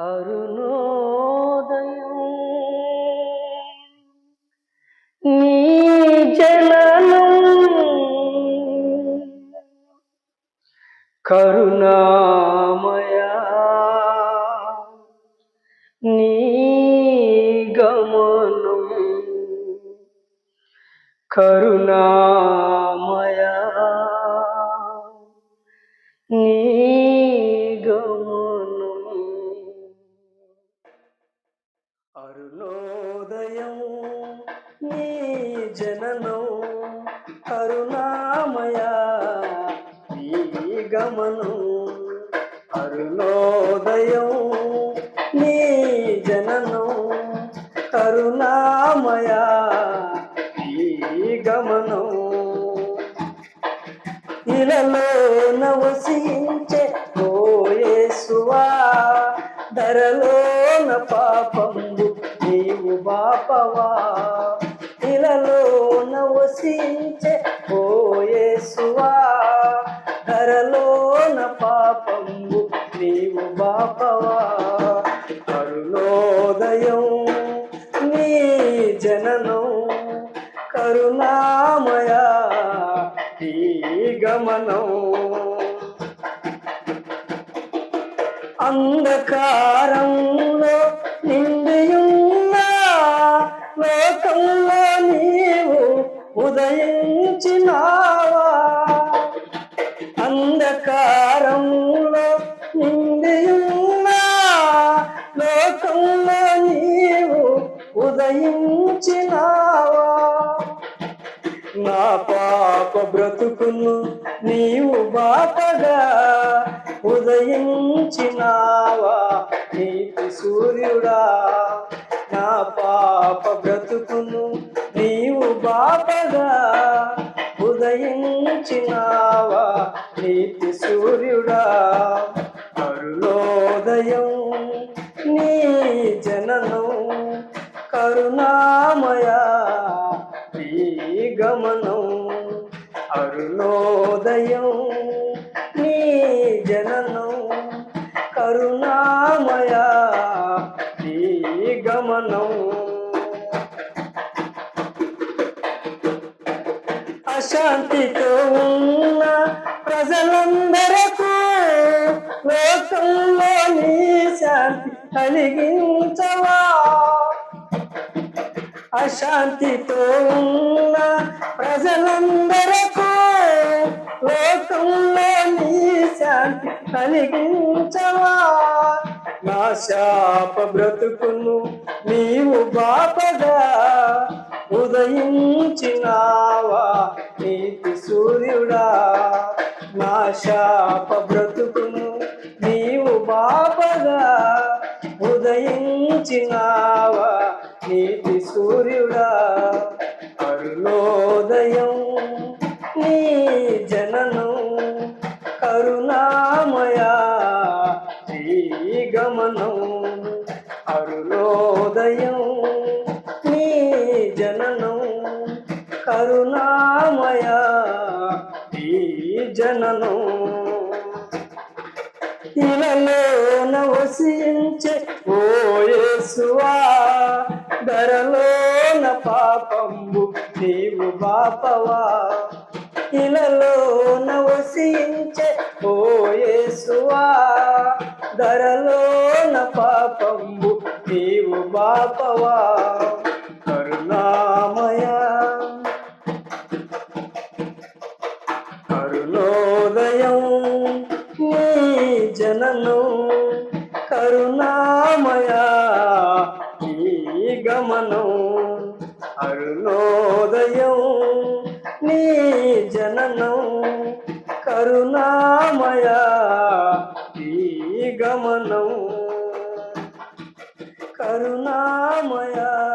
అరుణోదయం నీ జననం కరుణామయా. నీ గమనం కరుణా గమనం అరుణోదయం నీ జననం కరుణామయా ఈ గమనం. ఇలలో నవసించే ఓయేసువా ధరలోన పాపంబు నీవు బాపవా. ఇలలో నవసించే ఓయేసువా నీవు బాపవా నీ జననం కరుణామయా ఈ గమనం. అంధకారంలో నిండియున్న లోకంలో నీవు ఉదయించినా ఉదయించినావా నా పాప బ్రతుకును నీవు బాపగా ఉదయించినావా? నీతి సూర్యుడా నా పాప బ్రతుకును నీవు బాపగా ఉదయించినావా? నీతి సూర్యుడా శాంతితో ఉన్న ప్రజలందరకు లోకంలో నీ శాంతి కలిగించవా? అశాంతితో ఉన్న ప్రజలందరకు లోకంలో నీ శాంతి కలిగించవా? నా శాప బ్రతుకును నీవు బాపగా ఉదయించినావా? సూర్యుడా నా శాప బ్రతుకును నీవు బాపగా ఉదయించినావా నీతి సూర్యుడా? అరుణోదయ జనను ఇలలోన వసించే ఓయేసువా ధరలోన పాపంబు నీవు బాపవా. ఇలలోన వసించే ఓయేసువా ధరలోన పాపంబు నీవు బాపవా. కరుణామయా ఈ గమనం అరుణోదయం నీ జననం. కరుణామయా ఈ గమనం. కరుణామయా.